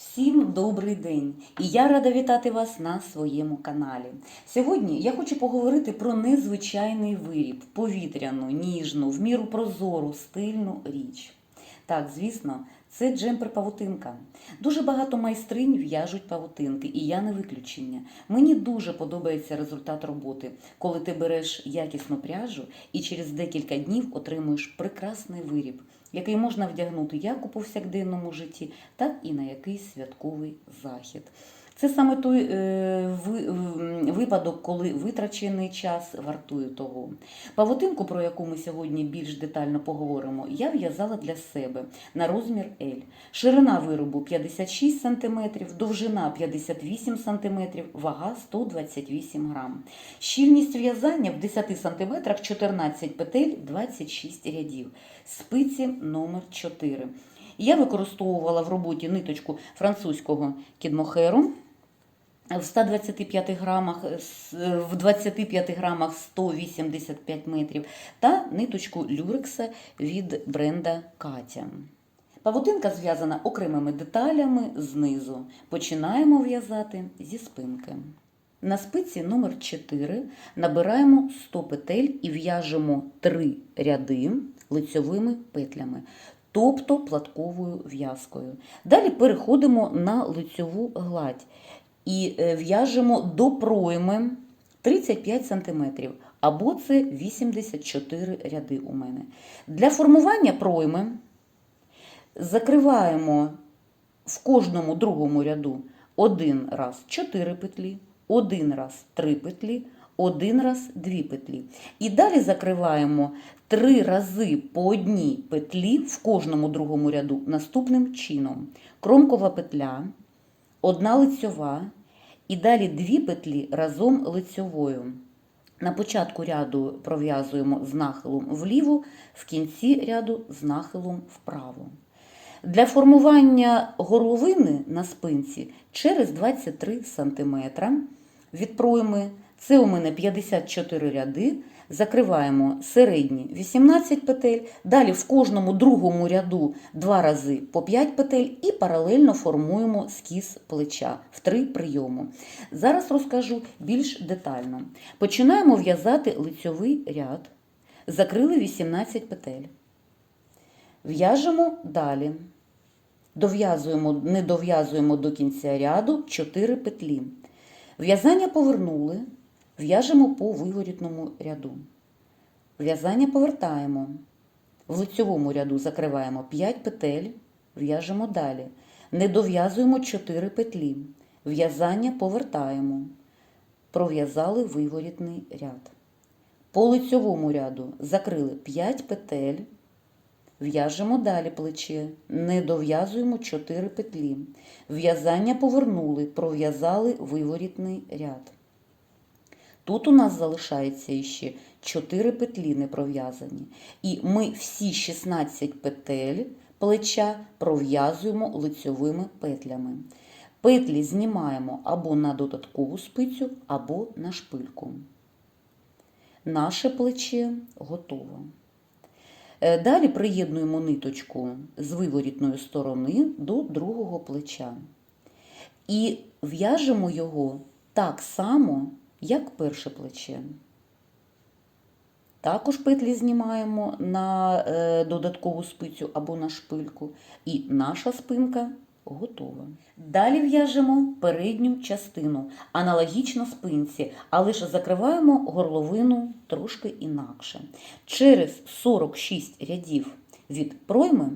Всім добрий день! І я рада вітати вас на своєму каналі. Сьогодні я хочу поговорити про незвичайний виріб, повітряну, ніжну, в міру прозору, стильну річ. Так, звісно, це джемпер павутинка. Дуже багато майстринь в'яжуть павутинки, і я не виключення. Мені дуже подобається результат роботи, коли ти береш якісну пряжу і через декілька днів отримуєш прекрасний виріб, який можна вдягнути як у повсякденному житті, так і на якийсь святковий захід. Це саме той е, випадок, коли витрачений час вартує того. Павутинку, про яку ми сьогодні більш детально поговоримо, я в'язала для себе на розмір L. Ширина виробу 56 см, довжина 58 см, вага 128 грам. Щільність в'язання в 10 см 14 петель 26 рядів. Спиці номер 4. Я використовувала в роботі ниточку французького кідмохеру в 125 грамах, в 25 грамах 185 метрів та ниточку люрекса від бренда Катя. Павутинка зв'язана окремими деталями знизу. Починаємо в'язати зі спинки. На спиці номер 4 набираємо 100 петель і в'яжемо 3 ряди лицьовими петлями, тобто платковою в'язкою. Далі переходимо на лицьову гладь і е, в'яжемо до пройми 35 см, або це 84 ряди у мене. Для формування пройми закриваємо в кожному другому ряду один раз 4 петлі, один раз 3 петлі, один раз 2 петлі. І далі закриваємо 3 рази по одній петлі в кожному другому ряду наступним чином. Кромкова петля, одна лицьова і далі дві петлі разом лицьовою. На початку ряду пров'язуємо з нахилом вліво, в кінці ряду з нахилом вправо. Для формування горловини на спинці через 23 см від пройми, це у мене 54 ряди, закриваємо середні 18 петель, далі в кожному другому ряду два рази по 5 петель і паралельно формуємо скіз плеча в три прийому. Зараз розкажу більш детально. Починаємо в'язати лицьовий ряд, закрили 18 петель. В'яжемо далі. Дов'язуємо, не дов'язуємо до кінця ряду 4 петлі. В'язання повернули, в'яжемо по виворітному ряду. В'язання повертаємо. В лицьовому ряду закриваємо 5 петель, в'яжемо далі. Не дов'язуємо 4 петлі. В'язання повертаємо. Пров'язали виворітний ряд. По лицьовому ряду закрили 5 петель. В'яжемо далі плече, не дов'язуємо 4 петлі. В'язання повернули, пров'язали виворітний ряд. Тут у нас залишається іще 4 петлі не пров'язані. І ми всі 16 петель плеча пров'язуємо лицьовими петлями. Петлі знімаємо або на додаткову спицю, або на шпильку. Наше плече готово. Е, Далі приєднуємо ниточку з виворітної сторони до другого плеча. І в'яжемо його так само, як перше плече. Також петлі знімаємо на е, додаткову спицю або на шпильку, і наша спинка готова. Далі в'яжемо передню частину, аналогічно спинці, але ж закриваємо горловину трошки інакше. Через 46 рядів від пройми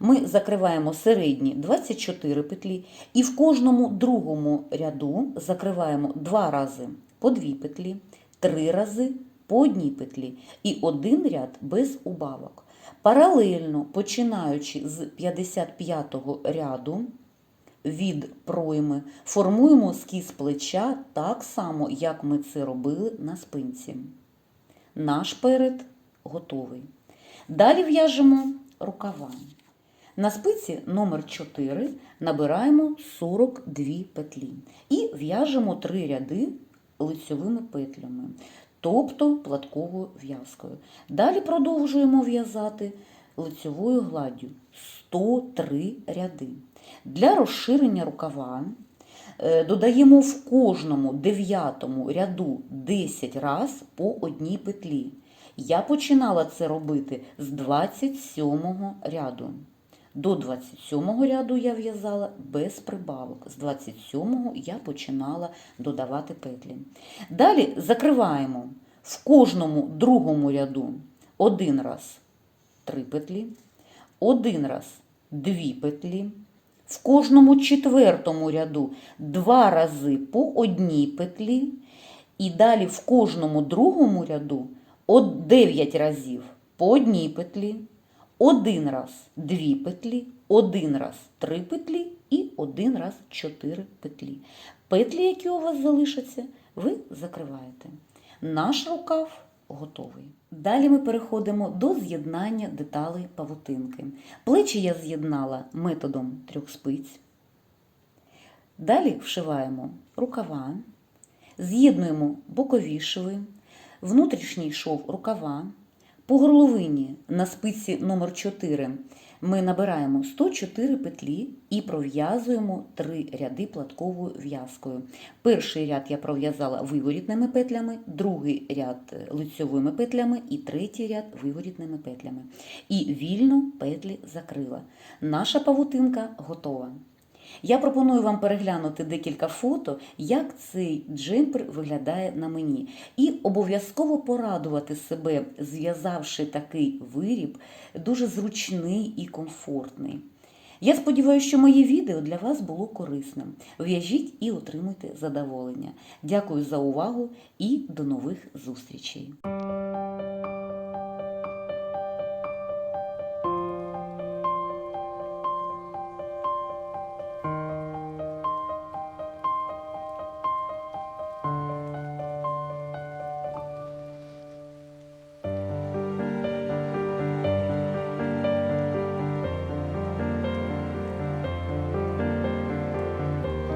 ми закриваємо середні 24 петлі і в кожному другому ряду закриваємо два рази по дві петлі, три рази по одній петлі і один ряд без убавок. Паралельно починаючи з 55-го ряду від пройми, формуємо скіз плеча так само, як ми це робили на спинці. Наш перед готовий. Далі в'яжемо рукава. На спиці номер 4 набираємо 42 петлі і в'яжемо 3 ряди лицьовими петлями, тобто платковою в'язкою. Далі продовжуємо в'язати лицьовою гладдю 103 ряди. Для розширення рукава е, додаємо в кожному дев'ятому ряду 10 раз по одній петлі. Я починала це робити з 27 ряду. До 27 ряду я в'язала без прибавок. З 27 я починала додавати петлі. Далі закриваємо в кожному другому ряду один раз 3 петлі, один раз 2 петлі, в кожному четвертому ряду два рази по одній петлі, і далі в кожному другому ряду 9 разів по одній петлі, один раз дві петлі, один раз три петлі і один раз чотири петлі. Петлі, які у вас залишаться, ви закриваєте. Наш рукав готовий. Далі ми переходимо до з'єднання деталей павутинки. Плечі я з'єднала методом трьох спиць. Далі вшиваємо рукава, з'єднуємо бокові шви, внутрішній шов рукава. По горловині на спиці номер 4 ми набираємо 104 петлі і пров'язуємо 3 ряди платковою в'язкою. Перший ряд я пров'язала виворітними петлями, другий ряд лицьовими петлями і третій ряд виворітними петлями. І вільно петлі закрила. Наша павутинка готова. Я пропоную вам переглянути декілька фото, як цей джемпер виглядає на мені, і обов'язково порадувати себе, зв'язавши такий виріб, дуже зручний і комфортний. Я сподіваюся, що моє відео для вас було корисним. В'яжіть і отримуйте задоволення. Дякую за увагу і до нових зустрічей!